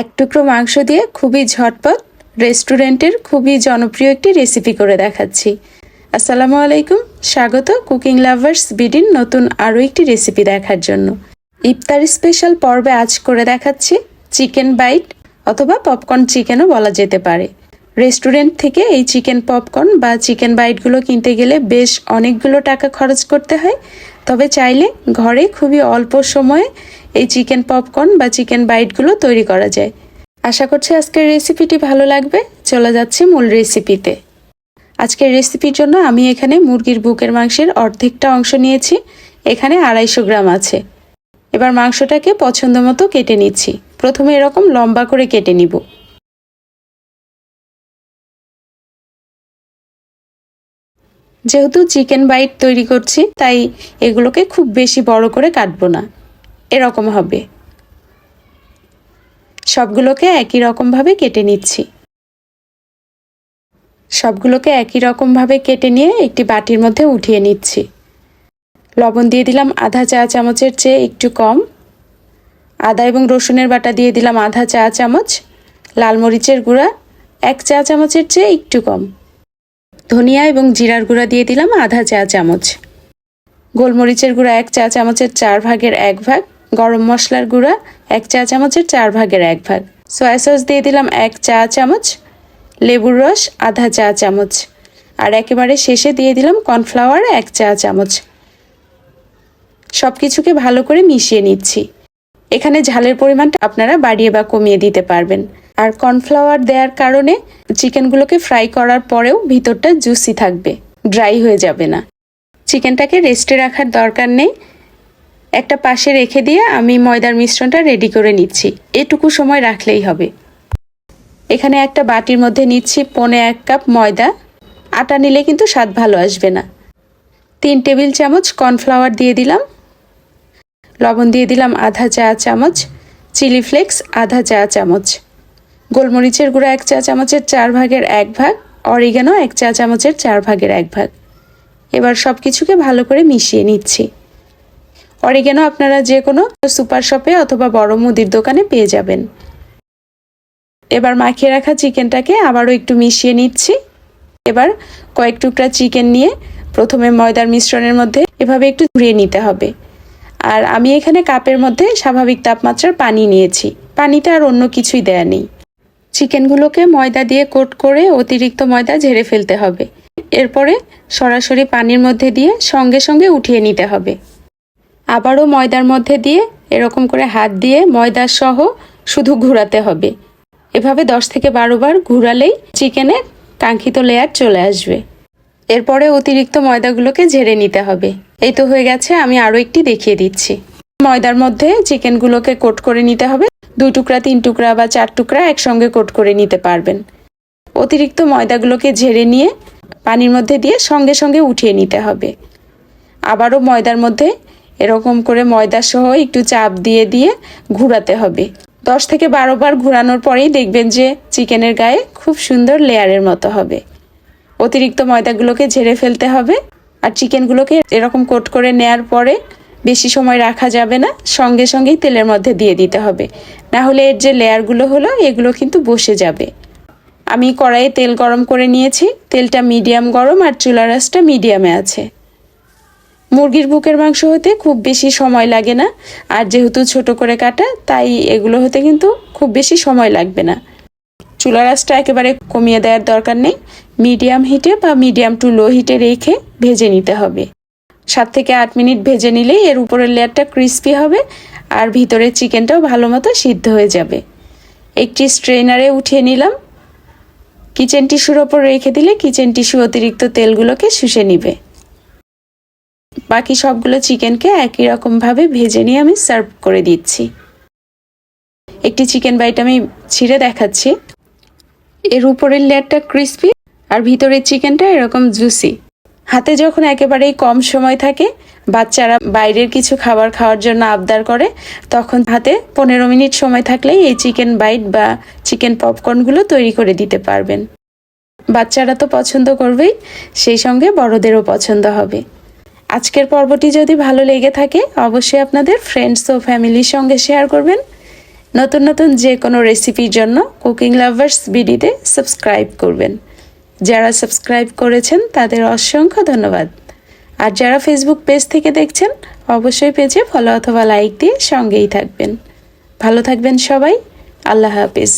এক টুকরো মাংস দিয়ে খুবই ঝটপট রেস্টুরেন্টের খুবই জনপ্রিয় একটি রেসিপি করে দেখাচ্ছি। আসসালামু আলাইকুম, স্বাগত কুকিং লাভার্স বিডিন নতুন আরও একটি রেসিপি দেখার জন্য। ইফতার স্পেশাল পর্বে আজ করে দেখাচ্ছি চিকেন বাইট অথবা পপকর্ন চিকেনও বলা যেতে পারে। রেস্টুরেন্ট থেকে এই চিকেন পপকর্ন বা চিকেন বাইটগুলো কিনতে গেলে বেশ অনেকগুলো টাকা খরচ করতে হয়, তবে চাইলে ঘরে খুবই অল্প সময়ে এই চিকেন পপকর্ন বা চিকেন বাইটগুলো তৈরি করা যায়। আশা করছি আজকের রেসিপিটি ভালো লাগবে। চলে যাচ্ছি মূল রেসিপিতে। আজকের রেসিপির জন্য আমি এখানে মুরগির বুকের মাংসের অর্ধেকটা অংশ নিয়েছি। এখানে আড়াইশো গ্রাম আছে। এবার মাংসটাকে পছন্দ মতো কেটে নিচ্ছি। প্রথমে এরকম লম্বা করে কেটে নিব। যেহেতু চিকেন বাইট তৈরি করছি, তাই এগুলোকে খুব বেশি বড় করে কাটবো না। এরকম হবে। সবগুলোকে একই রকমভাবে কেটে নিচ্ছি। সবগুলোকে একই রকমভাবে কেটে নিয়ে একটি বাটির মধ্যে উঠিয়ে নিচ্ছি। লবণ দিয়ে দিলাম আধা চা চামচের চেয়ে একটু কম। আদা এবং রসুনের বাটা দিয়ে দিলাম আধা চা চামচ। লাল মরিচের গুঁড়া এক চা চামচের চেয়ে একটু কম। ধনিয়া এবং জিরার গুঁড়া দিয়ে দিলাম আধা চা চামচ। গোলমরিচের গুঁড়া এক চা চামচের চার ভাগের এক ভাগ। গরম মশলার গুঁড়া, এক চা চামচের চার ভাগের এক ভাগ। সয়া সস দিয়ে দিলাম এক চা চামচ, লেবুর রস আধা চা চামচ, আর একেবারে শেষে দিয়ে দিলাম কর্নফ্লাওয়ার এক চা চামচ। সব কিছুকে ভালো করে মিশিয়ে নিচ্ছি। এখানে ঝালের পরিমাণটা আপনারা বাড়িয়ে বা কমিয়ে দিতে পারবেন। আর কর্নফ্লাওয়ার দেওয়ার কারণে চিকেনগুলোকে ফ্রাই করার পরেও ভিতরটা জুসি থাকবে, ড্রাই হয়ে যাবে না। চিকেনটাকে রেস্টে রাখার দরকার নেই। একটা পাশে রেখে দিয়ে আমি ময়দার মিশ্রণটা রেডি করে নিচ্ছি। এটুকু সময় রাখলেই হবে। এখানে একটা বাটির মধ্যে নিচ্ছি পনে এক কাপ ময়দা। আটা নিলে কিন্তু স্বাদ ভালো আসবে না। তিন টেবিল চামচ কর্নফ্লাওয়ার দিয়ে দিলাম। লবণ দিয়ে দিলাম আধা চা চামচ। চিলি ফ্লেক্স আধা চা চামচ। গোলমরিচের গুঁড়া এক চা চামচের চার ভাগের এক ভাগ। অরিগানো এক চা চামচের চার ভাগের এক ভাগ। এবার সব কিছুকে ভালো করে মিশিয়ে নিচ্ছি। অরিগানো আপনারা যে কোনো সুপার শপে অথবা বড় মুদির দোকানে পেয়ে যাবেন। এবার মাখিয়ে রাখা চিকেনটাকে আবারও একটু মিশিয়ে নিচ্ছি। এবার কয়েক টুকরা চিকেন নিয়ে প্রথমে ময়দার মিশ্রণের মধ্যে এভাবে একটু ঘুরিয়ে নিতে হবে। আর আমি এখানে কাপের মধ্যে স্বাভাবিক তাপমাত্রার পানি নিয়েছি। পানিতে আর অন্য কিছুই দেয়া নেই। চিকেনগুলোকে ময়দা দিয়ে কোট করে অতিরিক্ত ময়দা ঝেড়ে ফেলতে হবে। এরপরে সরাসরি পানির মধ্যে দিয়ে সঙ্গে সঙ্গে উঠিয়ে নিতে হবে। আবারও ময়দার মধ্যে দিয়ে এরকম করে হাত দিয়ে ময়দা সহ শুধু ঘোরাতে হবে। এভাবে দশ থেকে বারো বার ঘুরালেই চিকেনের কাঙ্ক্ষিত লেয়ার চলে আসবে। এরপরে অতিরিক্ত ময়দাগুলোকে ঝেড়ে নিতে হবে। এই তো হয়ে গেছে, আমি আরও একটি দেখিয়ে দিচ্ছি। ময়দার মধ্যে চিকেনগুলোকে কোট করে নিতে হবে। দুই টুকরা, তিন টুকরা বা চার টুকরা একসঙ্গে কোট করে নিতে পারবেন। অতিরিক্ত ময়দাগুলোকে ঝেড়ে নিয়ে পানির মধ্যে দিয়ে সঙ্গে সঙ্গে উঠিয়ে নিতে হবে। আবারও ময়দার মধ্যে এরকম করে ময়দা সহ একটু চাপ দিয়ে দিয়ে ঘুরাতে হবে। দশ থেকে বারো বার ঘুরানোর পরেই দেখবেন যে চিকেনের গায়ে খুব সুন্দর লেয়ারের মতো হবে। অতিরিক্ত ময়দাগুলোকে ঝেড়ে ফেলতে হবে আর চিকেনগুলোকে এরকম কোট করে নেয়ার পরে বেশি সময় রাখা যাবে না, সঙ্গে সঙ্গেই তেলের মধ্যে দিয়ে দিতে হবে। না হলে এর যে লেয়ারগুলো হলো, এগুলো কিন্তু বসে যাবে। আমি কড়াইয়ে তেল গরম করে নিয়েছি। তেলটা মিডিয়াম গরম আর চুলা রাসটা মিডিয়ামে আছে। মুরগির বুকের মাংস হতে খুব বেশি সময় লাগে না। আর যেহেতু ছোট করে কাটা, তাই এগুলো হতে কিন্তু খুব বেশি সময় লাগবে না। চুলা রাসটা একেবারে কমিয়ে দেওয়ার দরকার নেই। মিডিয়াম হিটে বা মিডিয়াম টু লো হিটে রেখে ভেজে নিতে হবে। সাত থেকে আট মিনিট ভেজে নিলেই এর উপরের লেয়ারটা ক্রিস্পি হবে আর ভিতরের চিকেনটাও ভালো মতো সিদ্ধ হয়ে যাবে। একটি স্ট্রেনারে উঠিয়ে নিলাম। কিচেন টিস্যুর ওপর রেখে দিলে কিচেন টিস্যু অতিরিক্ত তেলগুলোকে শুষে নিবে। বাকি সবগুলো চিকেনকে একই রকমভাবে ভেজে নিয়ে আমি সার্ভ করে দিচ্ছি। একটি চিকেন বাইট আমি ছিঁড়ে দেখাচ্ছি। এর উপরের লেয়ারটা ক্রিস্পি আর ভিতরের চিকেনটা এরকম জুসি। হাতে যখন একেবারেই কম সময় থাকে, বাচ্চারা বাইরের কিছু খাবার খাওয়ার জন্য আবদার করে, তখন হাতে পনেরো মিনিট সময় থাকলেই এই চিকেন বাইট বা চিকেন পপকর্নগুলো তৈরি করে দিতে পারবেন। বাচ্চারা তো পছন্দ করবেই, সেই সঙ্গে বড়দেরও পছন্দ হবে। আজকের পর্বটি যদি ভালো লেগে থাকে, অবশ্যই আপনাদের ফ্রেন্ডস ও ফ্যামিলির সঙ্গে শেয়ার করবেন। নতুন নতুন যে কোনো রেসিপির জন্য কুকিং লাভার্স বিডিতে সাবস্ক্রাইব করবেন। যারা সাবস্ক্রাইব করেছেন, তাদের অসংখ্য ধন্যবাদ। আর যারা ফেসবুক পেজ থেকে দেখছেন, অবশ্যই পেজে ফলো অথবা লাইক দিয়ে সঙ্গেই থাকবেন। ভালো থাকবেন সবাই। আল্লাহ হাফিজ।